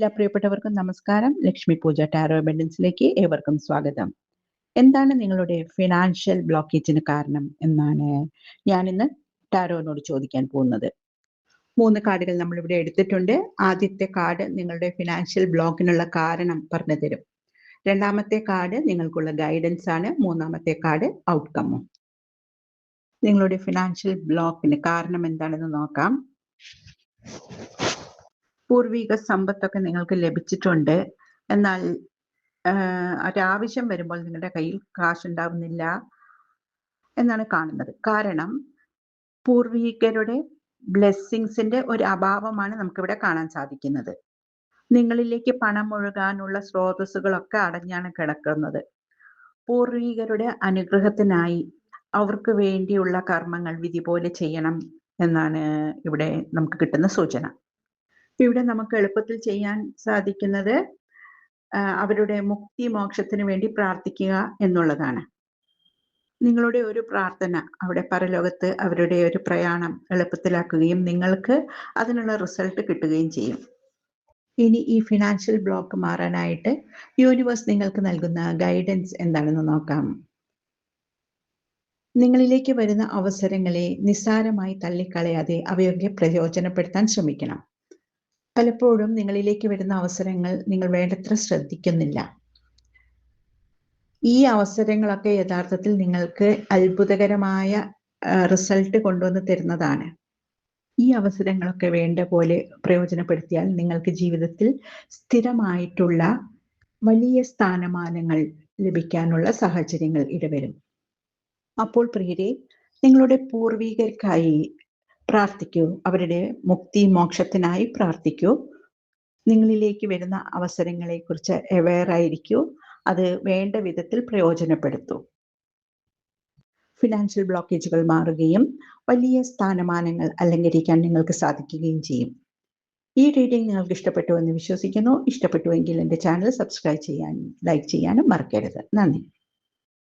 എല്ലാ പ്രിയപ്പെട്ടവർക്കും നമസ്കാരം. ലക്ഷ്മി പൂജ ടാരോ അബൻഡൻസിലേക്ക് ഏവർക്കും സ്വാഗതം. എന്താണ് നിങ്ങളുടെ ഫിനാൻഷ്യൽ ബ്ലോക്കേജിന് കാരണം എന്നാണ് ഞാൻ ഇന്ന് ടാരോനോട് ചോദിക്കാൻ പോകുന്നത്. മൂന്ന് കാർഡുകൾ നമ്മൾ ഇവിടെ എടുത്തിട്ടുണ്ട്. ആദ്യത്തെ കാർഡ് നിങ്ങളുടെ ഫിനാൻഷ്യൽ ബ്ലോക്കിനുള്ള കാരണം പറഞ്ഞു തരും. രണ്ടാമത്തെ കാർഡ് നിങ്ങൾക്കുള്ള ഗൈഡൻസ് ആണ്. മൂന്നാമത്തെ കാർഡ് ഔട്ട്കമ്മും നിങ്ങളുടെ ഫിനാൻഷ്യൽ ബ്ലോക്കിന് കാരണം എന്താണെന്ന് നോക്കാം. പൂർവിക സമ്പത്തൊക്കെ നിങ്ങൾക്ക് ലഭിച്ചിട്ടുണ്ട്. എന്നാൽ ഒരാവശ്യം വരുമ്പോൾ നിങ്ങളുടെ കയ്യിൽ കാശ് ഉണ്ടാവുന്നില്ല എന്നാണ് കാണുന്നത്. കാരണം പൂർവികരുടെ ബ്ലെസ്സിങ്സിന്റെ ഒരു അഭാവമാണ് നമുക്കിവിടെ കാണാൻ സാധിക്കുന്നത്. നിങ്ങളിലേക്ക് പണം ഒഴുകാനുള്ള സ്രോതസ്സുകളൊക്കെ അടഞ്ഞാണ് കിടക്കുന്നത്. പൂർവികരുടെ അനുഗ്രഹത്തിനായി അവർക്ക് വേണ്ടിയുള്ള കർമ്മങ്ങൾ വിധി പോലെ ചെയ്യണം എന്നാണ് ഇവിടെ നമുക്ക് കിട്ടുന്ന സൂചന. ഇവിടെ നമുക്ക് എളുപ്പത്തിൽ ചെയ്യാൻ സാധിക്കുന്നത് അവരുടെ മുക്തി മോക്ഷത്തിന് വേണ്ടി പ്രാർത്ഥിക്കുക എന്നുള്ളതാണ്. നിങ്ങളുടെ ഒരു പ്രാർത്ഥന അവിടെ പരലോകത്ത് അവരുടെ ഒരു പ്രയാണം എളുപ്പത്തിലാക്കുകയും നിങ്ങൾക്ക് അതിനുള്ള റിസൾട്ട് കിട്ടുകയും ചെയ്യും. ഇനി ഈ ഫിനാൻഷ്യൽ ബ്ലോക്ക് മാറാനായിട്ട് യൂണിവേഴ്സ് നിങ്ങൾക്ക് നൽകുന്ന ഗൈഡൻസ് എന്താണെന്ന് നോക്കാം. നിങ്ങളിലേക്ക് വരുന്ന അവസരങ്ങളെ നിസ്സാരമായി തള്ളിക്കളയാതെ അവയൊക്കെ പ്രയോജനപ്പെടുത്താൻ ശ്രമിക്കണം. പലപ്പോഴും നിങ്ങളിലേക്ക് വരുന്ന അവസരങ്ങൾ നിങ്ങൾ വേണ്ടത്ര ശ്രദ്ധിക്കുന്നില്ല. ഈ അവസരങ്ങളൊക്കെ യഥാർത്ഥത്തിൽ നിങ്ങൾക്ക് അത്ഭുതകരമായ റിസൾട്ട് കൊണ്ടുവന്ന് തരുന്നതാണ്. ഈ അവസരങ്ങളൊക്കെ വേണ്ട പോലെ പ്രയോജനപ്പെടുത്തിയാൽ നിങ്ങൾക്ക് ജീവിതത്തിൽ സ്ഥിരമായിട്ടുള്ള വലിയ സ്ഥാനമാനങ്ങൾ ലഭിക്കാനുള്ള സാഹചര്യങ്ങൾ ഇടവരും. അപ്പോൾ പ്രിയരെ നിങ്ങളുടെ പൂർവികർക്കായി പ്രാർത്ഥിക്കൂ. അവരുടെ മുക്തി മോക്ഷത്തിനായി പ്രാർത്ഥിക്കൂ. നിങ്ങളിലേക്ക് വരുന്ന അവസരങ്ങളെ കുറിച്ച് ആയിരിക്കൂ. അത് വേണ്ട വിധത്തിൽ പ്രയോജനപ്പെടുത്തൂ. ഫിനാൻഷ്യൽ ബ്ലോക്കേജുകൾ മാറുകയും വലിയ സ്ഥാനമാനങ്ങൾ അലങ്കരിക്കാൻ നിങ്ങൾക്ക് സാധിക്കുകയും ചെയ്യും. ഈ റീഡിംഗ് നിങ്ങൾക്ക് ഇഷ്ടപ്പെട്ടു എന്ന് വിശ്വസിക്കുന്നു. ഇഷ്ടപ്പെട്ടുവെങ്കിൽ എന്റെ ചാനൽ സബ്സ്ക്രൈബ് ചെയ്യാനും ലൈക്ക് ചെയ്യാനും മറക്കരുത്. നന്ദി.